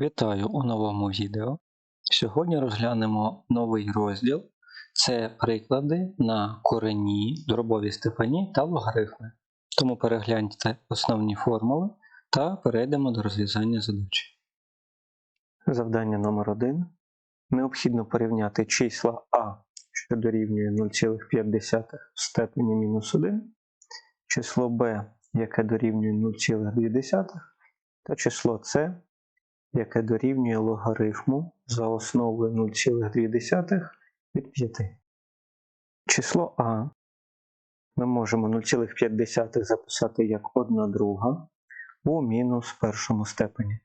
Вітаю у новому відео. Сьогодні розглянемо новий розділ. Це приклади на корені, дробові степені та логарифми. Тому перегляньте основні формули та перейдемо до розв'язання задачі. Завдання номер 1 Необхідно порівняти числа А, що дорівнює 0,5 в степені мінус 1, число Б, яке дорівнює 0,2, та число С, яке дорівнює логарифму за основою 0,2 від 5. Число А ми можемо 0,5 записати як 1 друга у мінус першому степені.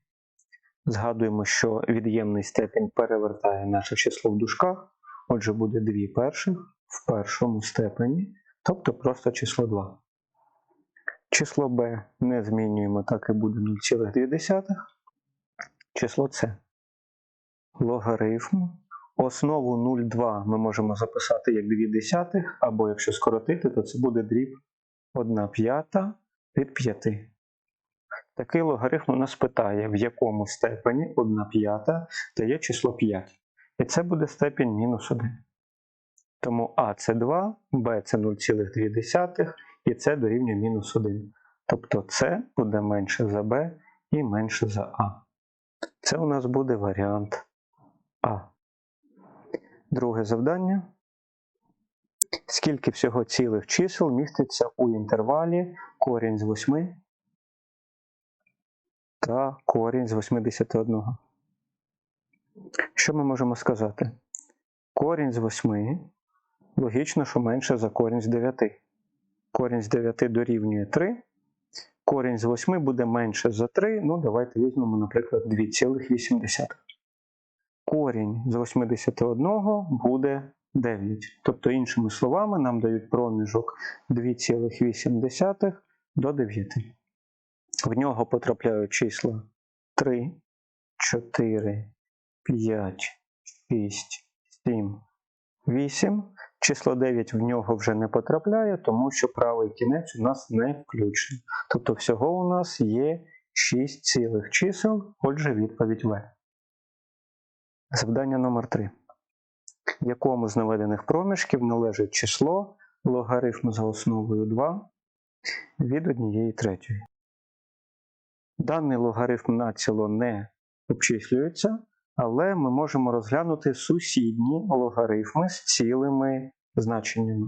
Згадуємо, що від'ємний степінь перевертає наше число в дужках, отже буде 2 перших в першому степені, тобто просто число 2. Число b не змінюємо, так і буде 0,2. Число С. Логарифм. Основу 0,2 ми можемо записати як 2 десятих, або якщо скоротити, то це буде дріб 1 п'ята від 5. Такий логарифм у нас питає, в якому степені 1 п'ята дає число 5. І це буде степінь мінус 1. Тому А це 2, Б це 0,2 і С дорівнює мінус 1. Тобто С буде менше за Б і менше за А. Це у нас буде варіант А. Друге завдання. Скільки всього цілих чисел міститься у інтервалі корінь з 8 та корінь з 81. Що ми можемо сказати? Корінь з 8 логічно, що менше за корінь з 9. Корінь з 9 дорівнює 3. Корінь з 8 буде менше за 3. Ну, давайте візьмемо, наприклад, 2,8. Корінь з 81 буде 9. Тобто, іншими словами, нам дають проміжок 2,8 до 9. В нього потрапляють числа 3, 4, 5, 6, 7, 8. Число 9 в нього вже не потрапляє, тому що правий кінець у нас не включений. Тобто всього у нас є 6 цілих чисел, отже, відповідь В. Завдання номер 3 Якому з наведених проміжків належить число логарифм за основою 2 від 1 третьої. Даний логарифм націло не обчислюється, але ми можемо розглянути сусідні логарифми з цілими значеннями.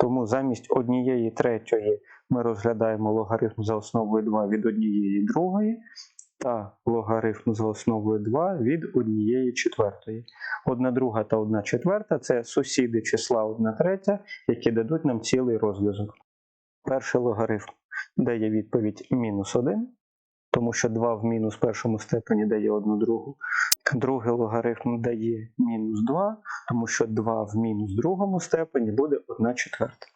Тому замість однієї третьої ми розглядаємо логарифм за основою 2 від однієї другої, та логарифм за основою 2 від однієї четвертої. Одна друга та одна четверта це сусіди числа 1 третя, які дадуть нам цілий розв'язок. Перший логарифм дає відповідь мінус 1 тому що 2 в мінус першому степені дає 1 другу. Другий логарифм дає мінус 2, тому що 2 в мінус другому степені буде 1 четверта.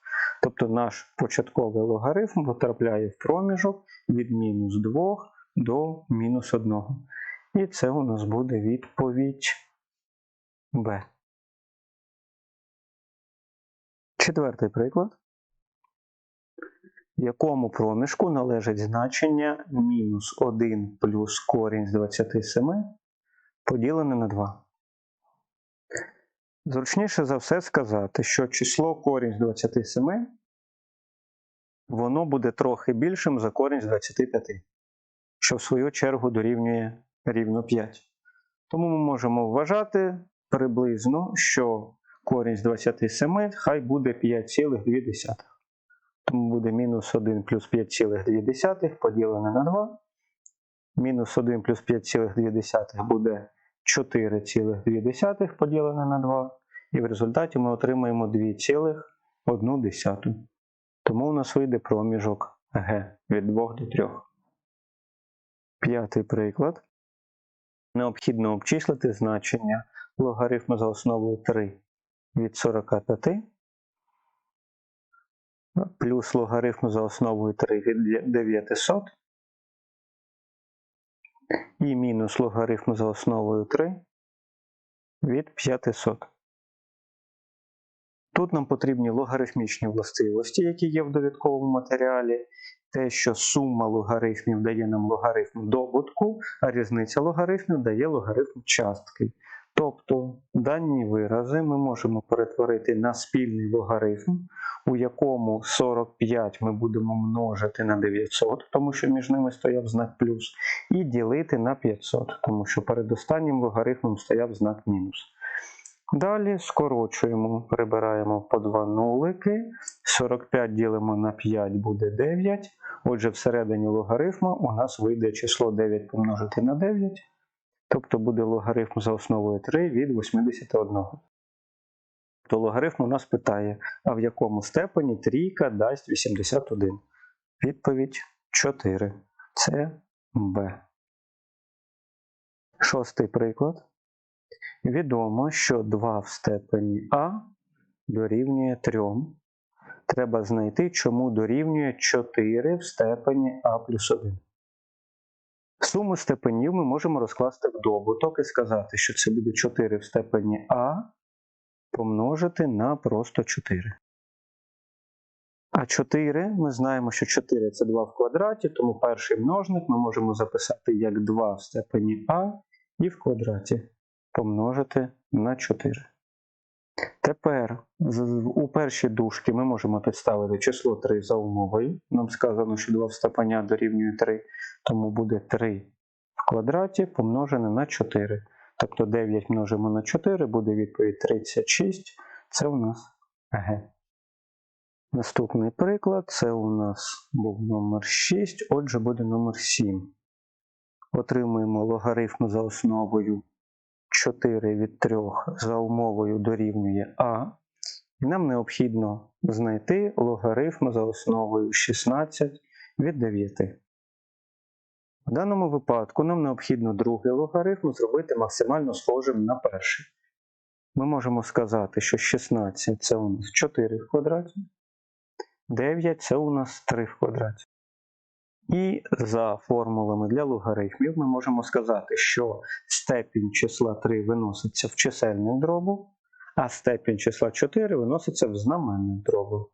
Тобто наш початковий логарифм потрапляє в проміжок від мінус 2 до мінус 1. І це у нас буде відповідь Б. Четвертий приклад якому проміжку належить значення мінус 1 плюс корінь з 27 поділене на 2. Зручніше за все сказати, що число корінь з 27 воно буде трохи більшим за корінь з 25, що в свою чергу дорівнює рівно 5. Тому ми можемо вважати приблизно, що корінь з 27 хай буде 5,2. Тому буде мінус 1 плюс 5,2 поділене на 2. Мінус 1 плюс 5,2 буде 4,2 поділене на 2. І в результаті ми отримаємо 2,1. Тому у нас вийде проміжок Г від 2 до 3. П'ятий приклад. Необхідно обчислити значення логарифму за основою 3 від 45 плюс логарифм за основою 3 від 900 і мінус логарифм за основою 3 від 500. Тут нам потрібні логарифмічні властивості, які є в довідковому матеріалі, те, що сума логарифмів дає нам логарифм добутку, а різниця логарифмів дає логарифм частки. Тобто дані вирази ми можемо перетворити на спільний логарифм, у якому 45 ми будемо множити на 900, тому що між ними стояв знак плюс, і ділити на 500, тому що перед останнім логарифмом стояв знак мінус. Далі скорочуємо, прибираємо по два нулики. 45 ділимо на 5 буде 9. Отже, всередині логарифму у нас вийде число 9 помножити на 9. Тобто буде логарифм за основою 3 від 81. То логарифм у нас питає, а в якому степені трійка дасть 81? Відповідь 4. Це Б. Шостий приклад. Відомо, що 2 в степені А дорівнює 3. Треба знайти, чому дорівнює 4 в степені А плюс 1. Суму степенів ми можемо розкласти в добуток і сказати, що це буде 4 в степені А помножити на просто 4. А 4 ми знаємо, що 4 це 2 в квадраті, тому перший множник ми можемо записати як 2 в степені А і в квадраті помножити на 4. Тепер у першій дужці ми можемо підставити число 3 за умовою. Нам сказано, що 2 в степеня дорівнює 3, тому буде 3 в квадраті помножене на 4. Тобто 9 множимо на 4, буде відповідь 36. Це у нас Г. Наступний приклад це у нас був номер 6, отже, буде номер 7. Отримуємо логарифм за основою 4 від 3 за умовою дорівнює А. І нам необхідно знайти логарифм за основою 16 від 9. В даному випадку нам необхідно другий логарифм зробити максимально схожим на перший. Ми можемо сказати, що 16 це у нас 4 в квадраті, 9 це у нас 3 в квадраті. І за формулами для логарифмів ми можемо сказати, що степінь числа 3 виноситься в чисельник дробу, а степінь числа 4 виноситься в знаменник дробу.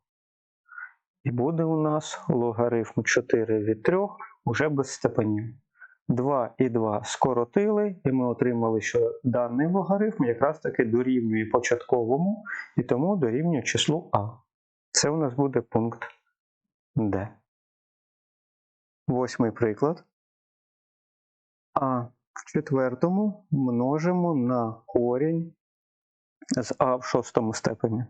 І буде у нас логарифм 4 від 3 уже без степенів. 2 і 2 скоротили, і ми отримали, що даний логарифм якраз таки дорівнює початковому, і тому дорівнює числу А. Це у нас буде пункт Д. Восьмий приклад. А в четвертому множимо на корінь з А в шостому степені.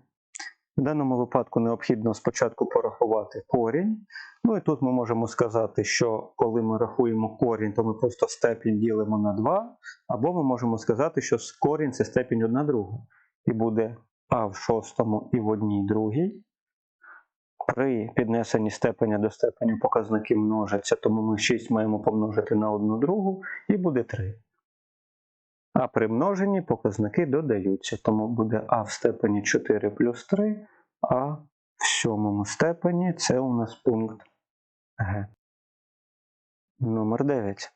В даному випадку необхідно спочатку порахувати корінь. Ну і тут ми можемо сказати, що коли ми рахуємо корінь, то ми просто степінь ділимо на 2, або ми можемо сказати, що корінь це степінь 1 друга. І буде А в шостому і в одній другій. При піднесенні степеня до степеня показники множаться, тому ми 6 маємо помножити на 1 другу і буде 3. А при множенні показники додаються, тому буде А в степені 4 плюс 3, а в сьомому степені це у нас пункт Г. Номер 9.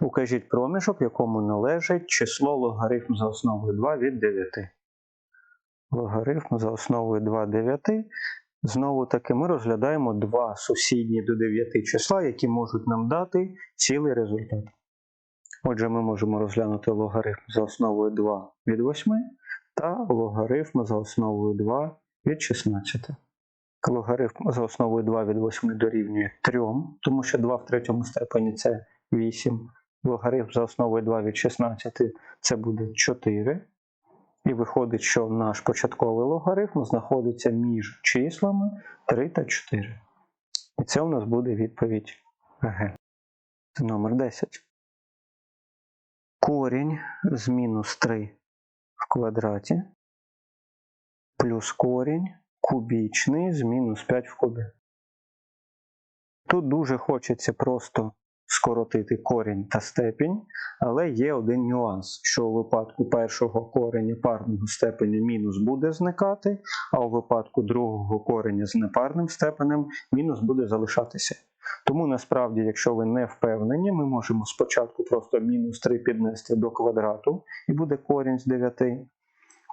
Укажіть проміжок, якому належить число логарифм за основою 2 від 9. Логарифм за основою 2 9. Знову таки ми розглядаємо два сусідні до 9 числа, які можуть нам дати цілий результат. Отже, ми можемо розглянути логарифм за основою 2 від 8 та логарифм за основою 2 від 16. Логарифм за основою 2 від 8 дорівнює 3, тому що 2 в третьому степені це 8. Логарифм за основою 2 від 16 це буде 4. І виходить, що наш початковий логарифм знаходиться між числами 3 та 4. І це у нас буде відповідь Г. Це номер 10. Корінь з мінус 3 в квадраті плюс корінь кубічний з мінус 5 в кубі. Тут дуже хочеться просто скоротити корінь та степінь, але є один нюанс, що у випадку першого кореня парного степеню мінус буде зникати, а у випадку другого кореня з непарним степенем мінус буде залишатися. Тому насправді, якщо ви не впевнені, ми можемо спочатку просто мінус 3 піднести до квадрату і буде корінь з 9.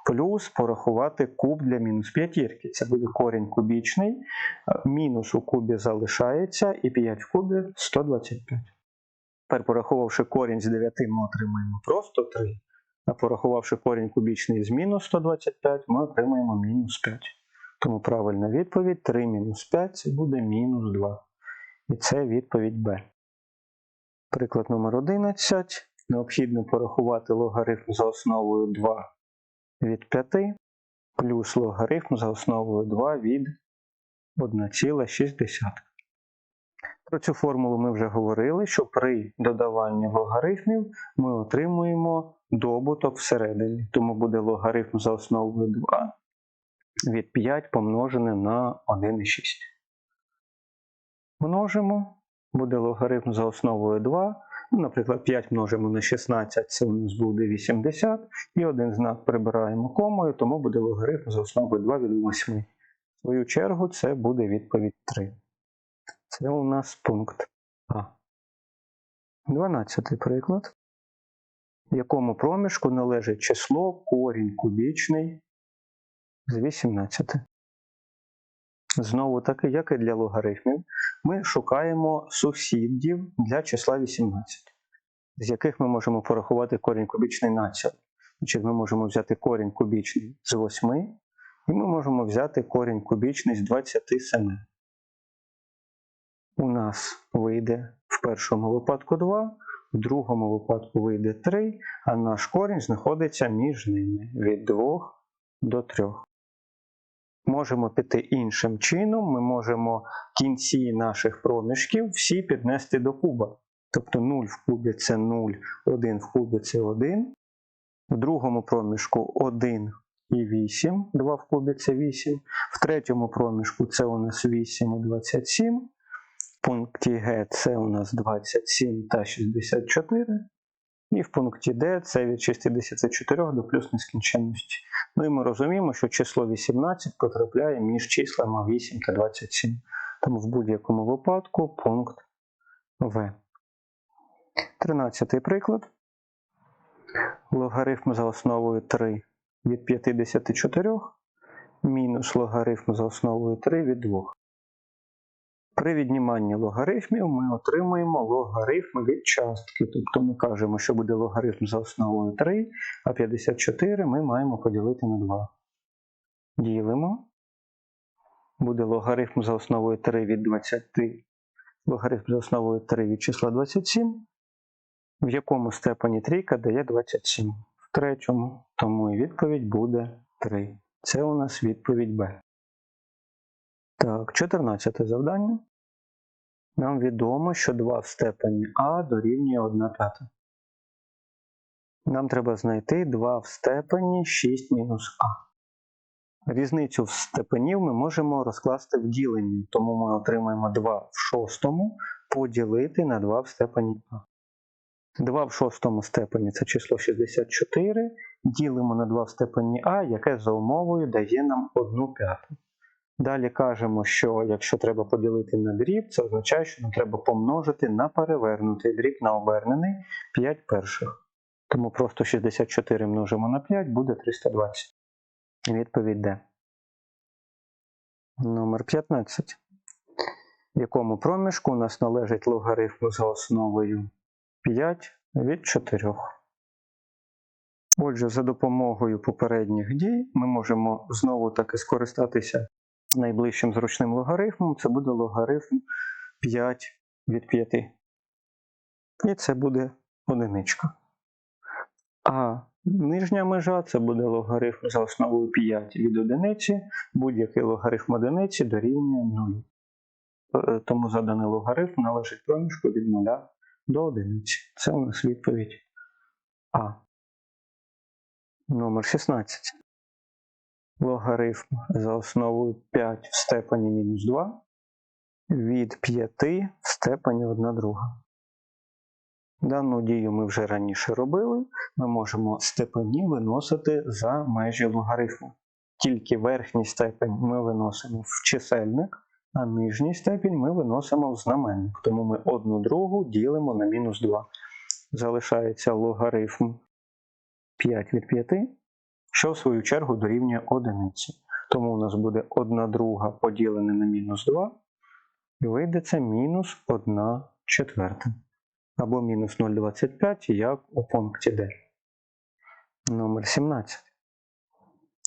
Плюс порахувати куб для мінус п'ятірки. Це буде корінь кубічний, е, мінус у кубі залишається, і 5 в кубі 125. Тепер, порахувавши корінь з 9, ми отримаємо просто 3. А порахувавши корінь кубічний з мінус 125, ми отримаємо мінус 5. Тому правильна відповідь 3 мінус 5 це буде мінус 2. І це відповідь Б. Приклад номер 11. Необхідно порахувати логарифм за основою 2 від 5 плюс логарифм за основою 2 від 1,6. Про цю формулу ми вже говорили, що при додаванні логарифмів ми отримуємо добуток всередині. Тому буде логарифм за основою 2 від 5 помножене на 1,6. Множимо, буде логарифм за основою 2. Ну, наприклад, 5 множимо на 16, це у нас буде 80. І один знак прибираємо комою, тому буде логарифм за основою 2 від 8. В свою чергу це буде відповідь 3. Це у нас пункт А. 12 приклад. В якому проміжку належить число корінь кубічний з 18. Знову таки, як і для логарифмів, ми шукаємо сусідів для числа 18, з яких ми можемо порахувати корінь кубічний націло. Значить, ми можемо взяти корінь кубічний з 8, і ми можемо взяти корінь кубічний з 27. У нас вийде в першому випадку 2, в другому випадку вийде 3, а наш корінь знаходиться між ними від 2 до 3. Можемо піти іншим чином, ми можемо кінці наших проміжків всі піднести до куба. Тобто 0 в кубі це 0, 1 в кубі це 1. В другому проміжку 1 і 8, 2 в кубі це 8. В третьому проміжку це у нас 8 і 27. В пункті Г це у нас 27 та 64. І в пункті Д це від 64 до плюс нескінченності. Ну і ми розуміємо, що число 18 потрапляє між числами 8 та 27. Тому в будь-якому випадку пункт В. 13 приклад. Логарифм за основою 3 від 54 мінус логарифм за основою 3 від 2. При відніманні логарифмів ми отримуємо логарифм від частки. Тобто ми кажемо, що буде логарифм за основою 3, а 54 ми маємо поділити на 2. Ділимо. Буде логарифм за основою 3 від 20, логарифм за основою 3 від числа 27. В якому степені трійка дає 27? В третьому. Тому і відповідь буде 3. Це у нас відповідь Б. Так, 14 завдання. Нам відомо, що 2 в степені А дорівнює 1 п'ята. Нам треба знайти 2 в степені 6 мінус А. Різницю в степенів ми можемо розкласти в діленні, тому ми отримаємо 2 в шостому поділити на 2 в степені А. 2 в шостому степені це число 64. Ділимо на 2 в степені А, яке за умовою дає нам 1 п'яту. Далі кажемо, що якщо треба поділити на дріб, це означає, що нам треба помножити на перевернутий дріб на обернений 5 перших. Тому просто 64 множимо на 5 буде 320. Відповідь Д. Номер 15. В якому проміжку у нас належить логарифм за основою 5 від 4. Отже, за допомогою попередніх дій ми можемо знову таки скористатися найближчим зручним логарифмом. Це буде логарифм 5 від 5. І це буде одиничка. А нижня межа це буде логарифм за основою 5 від одиниці. Будь-який логарифм одиниці дорівнює 0. Тому заданий логарифм належить проміжку від 0 до одиниці. Це у нас відповідь А. Номер 16. Логарифм за основою 5 в степені мінус 2 від 5 в степені 1 друга. Дану дію ми вже раніше робили. Ми можемо степені виносити за межі логарифму. Тільки верхній степень ми виносимо в чисельник, а нижній степінь ми виносимо в знаменник. Тому ми одну другу ділимо на мінус 2. Залишається логарифм 5 від 5. Що в свою чергу дорівнює одиниці. Тому у нас буде 1 друга поділене на мінус 2, і вийде це мінус 1 четверта. Або мінус 0,25, як у пункті D. Номер 17.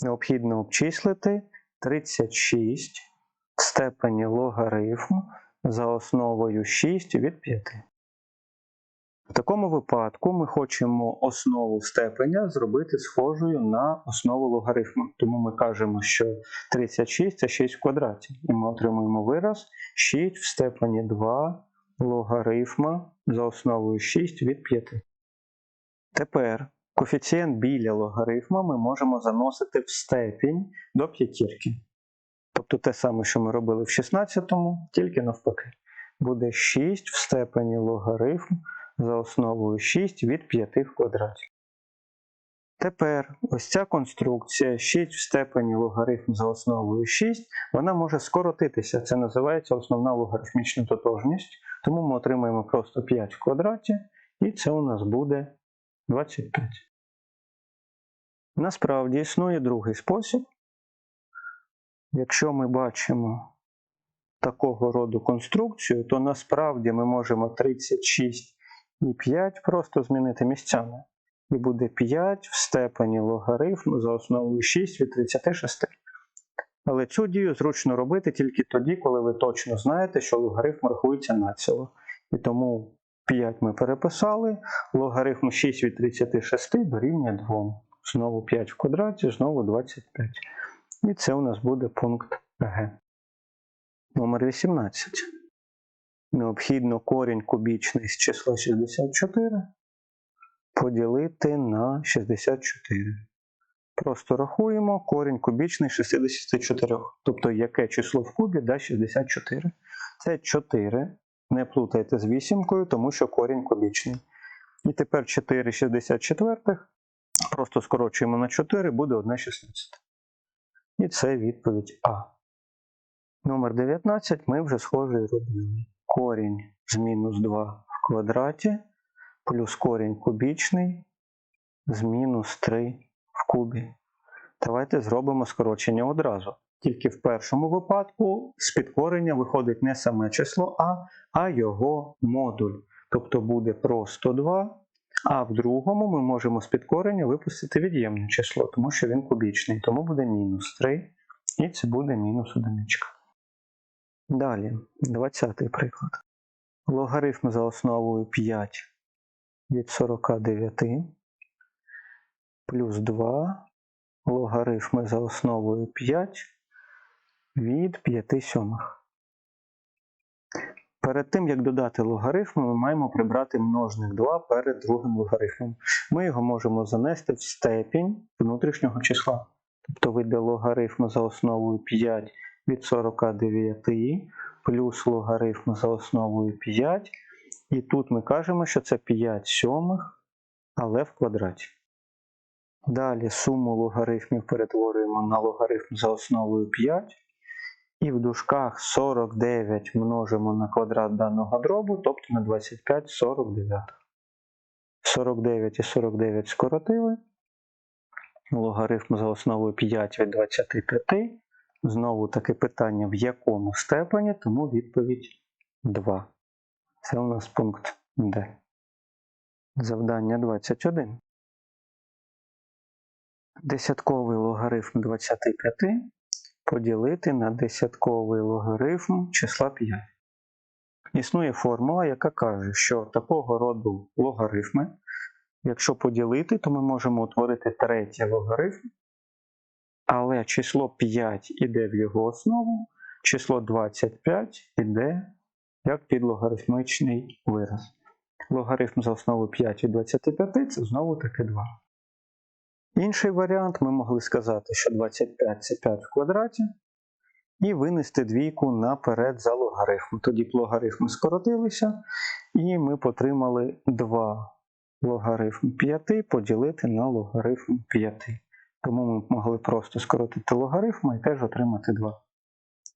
Необхідно обчислити 36 в степені логарифму за основою 6 від 5. В такому випадку ми хочемо основу степеня зробити схожою на основу логарифму. Тому ми кажемо, що 36 це 6 в квадраті. І ми отримуємо вираз 6 в степені 2 логарифма за основою 6 від 5. Тепер коефіцієнт біля логарифма ми можемо заносити в степінь до п'ятірки. Тобто те саме, що ми робили в 16-му, тільки навпаки. Буде 6 в степені логарифм за основою 6 від 5 в квадраті. Тепер ось ця конструкція 6 в степені логарифм за основою 6, вона може скоротитися. Це називається основна логарифмічна тотожність. Тому ми отримаємо просто 5 в квадраті, і це у нас буде 25. Насправді існує другий спосіб. Якщо ми бачимо такого роду конструкцію, то насправді ми можемо 36 і 5 просто змінити місцями. І буде 5 в степені логарифму за основою 6 від 36. Але цю дію зручно робити тільки тоді, коли ви точно знаєте, що логарифм рахується націло. І тому 5 ми переписали, логарифм 6 від 36 дорівнює 2. Знову 5 в квадраті, знову 25. І це у нас буде пункт Г. Номер 18. Необхідно корінь кубічний з числа 64 поділити на 64. Просто рахуємо корінь кубічний 64. Тобто яке число в кубі дасть 64. Це 4. Не плутайте з вісімкою, тому що корінь кубічний. І тепер 4 64 просто скорочуємо на 4, буде 1 16. І це відповідь А. Номер 19 ми вже схожий робили. Корінь з мінус 2 в квадраті плюс корінь кубічний з мінус 3 в кубі. Давайте зробимо скорочення одразу. Тільки в першому випадку з підкорення виходить не саме число А, а його модуль. Тобто буде просто 2. А в другому ми можемо з підкорення випустити від'ємне число, тому що він кубічний. Тому буде мінус 3, і це буде мінус 1. Далі, 20 приклад. Логарифм за основою 5 від 49 плюс 2 логарифми за основою 5 від 5 сьомих. Перед тим, як додати логарифм, ми маємо прибрати множник 2 перед другим логарифмом. Ми його можемо занести в степінь внутрішнього числа. Тобто вийде логарифм за основою 5 від 49 плюс логарифм за основою 5. І тут ми кажемо, що це 5 сьомих, але в квадраті. Далі суму логарифмів перетворюємо на логарифм за основою 5. І в дужках 49 множимо на квадрат даного дробу, тобто на 25 49. 49 і 49 скоротили. Логарифм за основою 5 від 25. Знову таке питання, в якому степені, тому відповідь 2. Це у нас пункт Д. Завдання 21. Десятковий логарифм 25 поділити на десятковий логарифм числа 5. Існує формула, яка каже, що такого роду логарифми, якщо поділити, то ми можемо утворити третій логарифм, але число 5 іде в його основу, число 25 іде як підлогарифмичний вираз. Логарифм за основу 5 від 25 це знову таки 2. Інший варіант ми могли сказати, що 25 це 5 в квадраті, і винести двійку наперед за логарифм. Тоді б логарифми скоротилися, і ми отримали 2 логарифм 5 поділити на логарифм 5. Тому ми могли просто скоротити логарифм і теж отримати 2.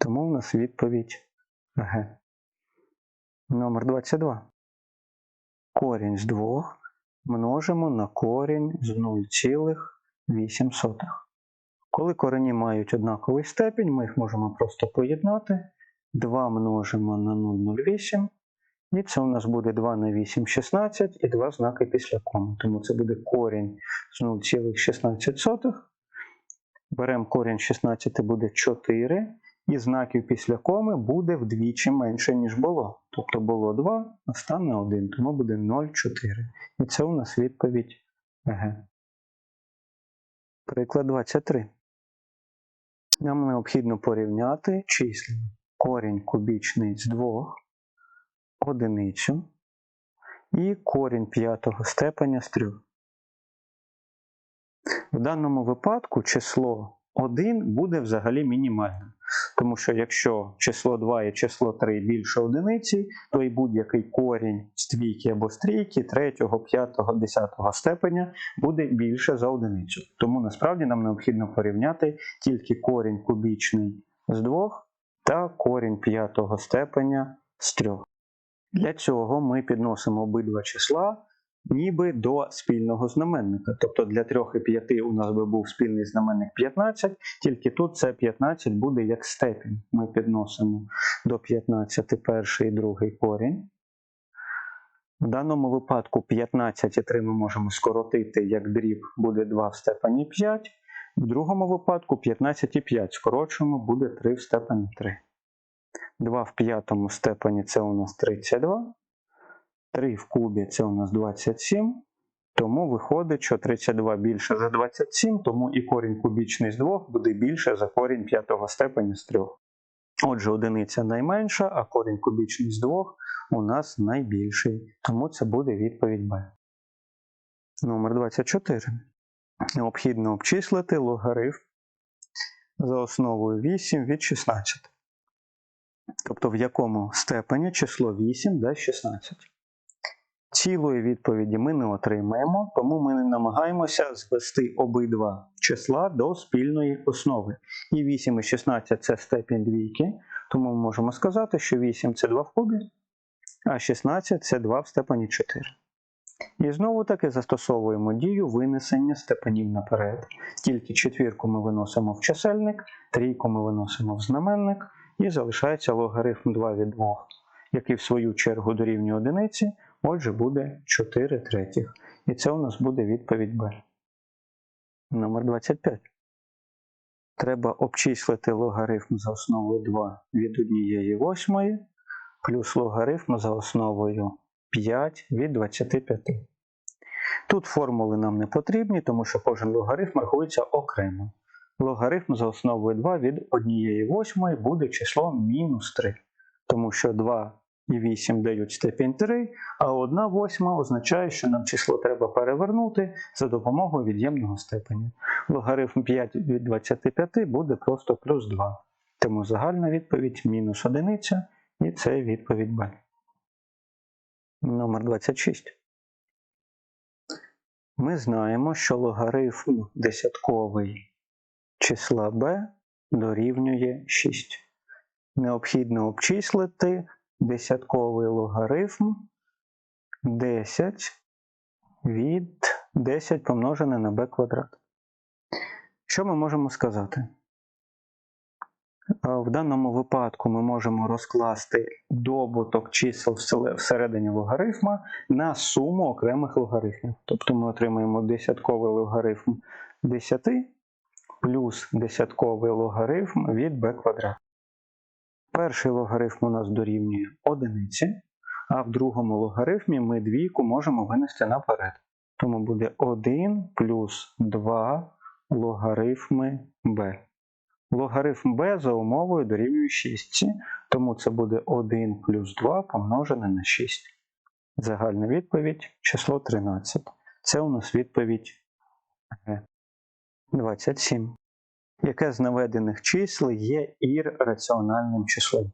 Тому в нас відповідь Г. Номер 22. Корінь з 2 множимо на корінь з 0,5. 0,08. Коли корені мають однаковий степінь, ми їх можемо просто поєднати. 2 множимо на 0,08. І це у нас буде 2 на 8 16 і два знаки після коми. Тому це буде корінь з 0,16. Беремо корінь 16 буде 4. І знаків після коми буде вдвічі менше, ніж було. Тобто було 2, а стане 1, тому буде 0,4. І це у нас відповідь Г. Приклад 23. Нам необхідно порівняти числа корінь кубічний з 2, одиницю і корінь п'ятого степеня з 3. В даному випадку число 1 буде взагалі мінімальним. Тому що якщо число 2 і число 3 більше одиниці, то і будь-який корінь з двійки або з трійки, 3, 5, 10 степеня буде більше за одиницю. Тому насправді нам необхідно порівняти тільки корінь кубічний з 2 та корінь п'ятого степеня з 3. Для цього ми підносимо обидва числа ніби до спільного знаменника. Тобто для 3 і 5 у нас би був спільний знаменник 15, тільки тут це 15 буде як степінь. Ми підносимо до 15 перший і другий корінь. В даному випадку 15 і 3 ми можемо скоротити як дріб буде 2 в степені 5. В другому випадку 15 і 5 скорочуємо, буде 3 в степені 3. 2 в п'ятому степені це у нас 32. 3 в кубі це у нас 27. Тому виходить, що 32 більше за 27, тому і корінь кубічний з 2 буде більше за корінь п'ятого степеня з 3. Отже, одиниця найменша, а корінь кубічний з 2 у нас найбільший. Тому це буде відповідь Б. Номер 24. Необхідно обчислити логарифм за основою 8 від 16. Тобто в якому степені число 8 дасть 16. Цілої відповіді ми не отримаємо, тому ми намагаємося звести обидва числа до спільної основи. І 8 і 16 це степінь двійки, тому ми можемо сказати, що 8 це 2 в кубі, а 16 це 2 в степені 4. І знову таки застосовуємо дію винесення степенів наперед. Тільки четвірку ми виносимо в чисельник, трійку ми виносимо в знаменник, і залишається логарифм 2 від 2, який в свою чергу дорівнює одиниці. Отже, буде 4 третіх. І це у нас буде відповідь Б. Номер 25. Треба обчислити логарифм за основою 2 від 1 восьмої плюс логарифм за основою 5 від 25. Тут формули нам не потрібні, тому що кожен логарифм рахується окремо. Логарифм за основою 2 від 1 восьмої буде число мінус 3, тому що 2 і 8 дають степінь 3, а 1 восьма означає, що нам число треба перевернути за допомогою від'ємного степеня. Логарифм 5 від 25 буде просто плюс 2. Тому загальна відповідь мінус 1, і це відповідь Б. Номер 26. Ми знаємо, що логарифм десятковий числа b дорівнює 6. Необхідно обчислити десятковий логарифм 10 від 10 помножене на b квадрат. Що ми можемо сказати? В даному випадку ми можемо розкласти добуток чисел всередині логарифма на суму окремих логарифмів. Тобто ми отримаємо десятковий логарифм 10 плюс десятковий логарифм від b квадрат. Перший логарифм у нас дорівнює одиниці, а в другому логарифмі ми двійку можемо винести наперед. Тому буде 1 плюс 2 логарифми b. Логарифм b за умовою дорівнює 6, тому це буде 1 плюс 2 помножене на 6. Загальна відповідь число 13. Це у нас відповідь Г. 27. Яке з наведених чисел є ірраціональним числом?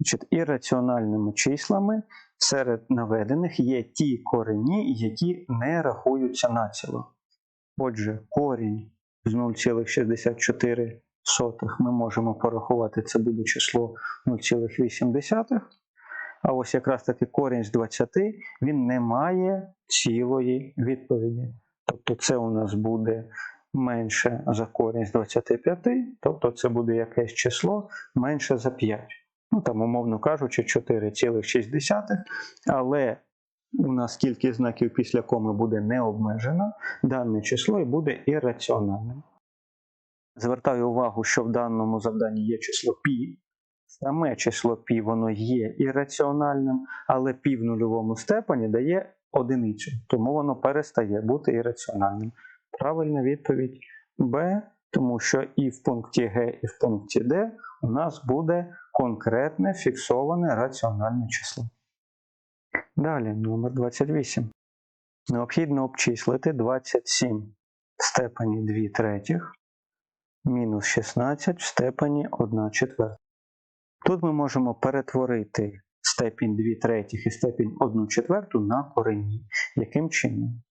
Значить, Ірраціональними числами серед наведених є ті корені, які не рахуються націло. Отже, корінь з 0,64 ми можемо порахувати, це буде число 0,8. А ось якраз таки корінь з 20 він не має цілої відповіді. Тобто це у нас буде менше за корінь з 25, тобто це буде якесь число менше за 5. Ну там, умовно кажучи, 4,6. Але у нас кількість знаків після коми буде не обмежена, дане число буде ірраціональним. Звертаю увагу, що в даному завданні є число π. Саме число π воно є ірраціональним, але пі в нульовому степені дає одиницю, тому воно перестає бути ірраціональним. Правильна відповідь Б, тому що і в пункті Г, і в пункті Д у нас буде конкретне фіксоване раціональне число. Далі, номер 28. Необхідно обчислити 27 в степені 2 третіх мінус 16 в степені 1 четверта. Тут ми можемо перетворити степінь 2 третіх і степінь 1 четверту на корені. Яким чином?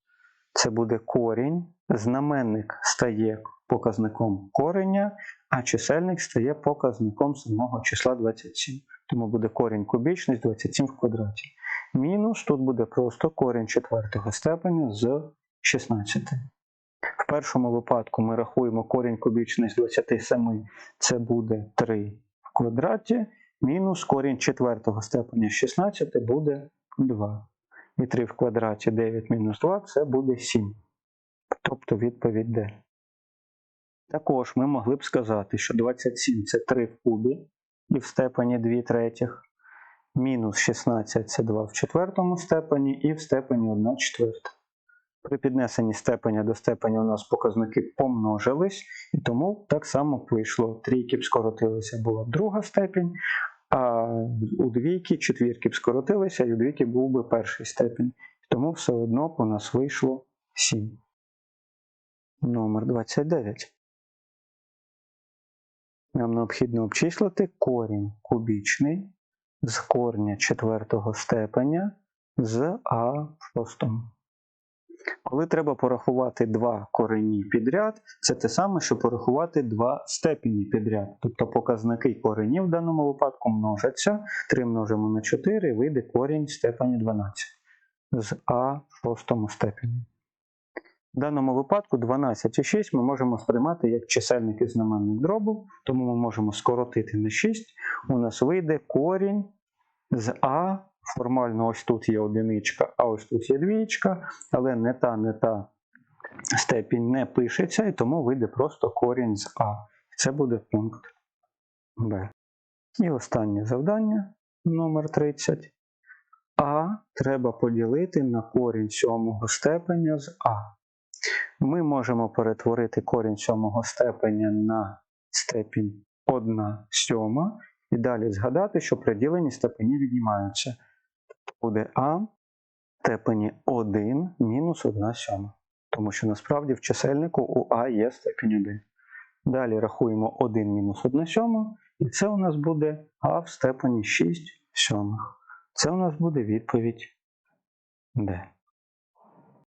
Це буде корінь, знаменник стає показником кореня, а чисельник стає показником самого числа 27. Тому буде корінь кубічний з 27 в квадраті. Мінус тут буде просто корінь четвертого степеня з 16. В першому випадку ми рахуємо корінь кубічний з 27, це буде 3 в квадраті, мінус корінь четвертого степеня з 16 буде 2. І 3 в квадраті 9 мінус 2 це буде 7. Тобто відповідь Д. Також ми могли б сказати, що 27 це 3 в кубі і в степені 2 третіх. Мінус 16 це 2 в четвертому степені і в степені 1 четверта. При піднесенні степеня до степеня у нас показники помножились, і тому так само вийшло. Трійки б скоротилися, була б друга степень, а у двійки четвірки б скоротилися, і у двійки був би перший степень. Тому все одно у нас вийшло 7. Номер 29. Нам необхідно обчислити корінь кубічний з корня четвертого степеня з А шостому. Коли треба порахувати два корені підряд, це те саме, що порахувати два степені підряд. Тобто показники коренів в даному випадку множаться. 3 множимо на 4 і вийде корінь степені 12 з А в шостому степені. В даному випадку 12 і 6 ми можемо сприймати як чисельник і знаменник дробу, тому ми можемо скоротити на 6. У нас вийде корінь з А. Формально ось тут є одиничка, а ось тут є двічка, але не та, не та степінь не пишеться, і тому вийде просто корінь з А. Це буде пункт Б. І останнє завдання номер 30. А треба поділити на корінь сьомого степеня з А. Ми можемо перетворити корінь сьомого степеня на степінь 1 сьома. І далі згадати, що при діленні степені віднімаються. Буде А в степені 1 мінус 1 сьома. Тому що насправді в чисельнику у А є степінь 1. Далі рахуємо 1 мінус 1 сьома, і це у нас буде А в степені 6 сьомих. Це у нас буде відповідь Д.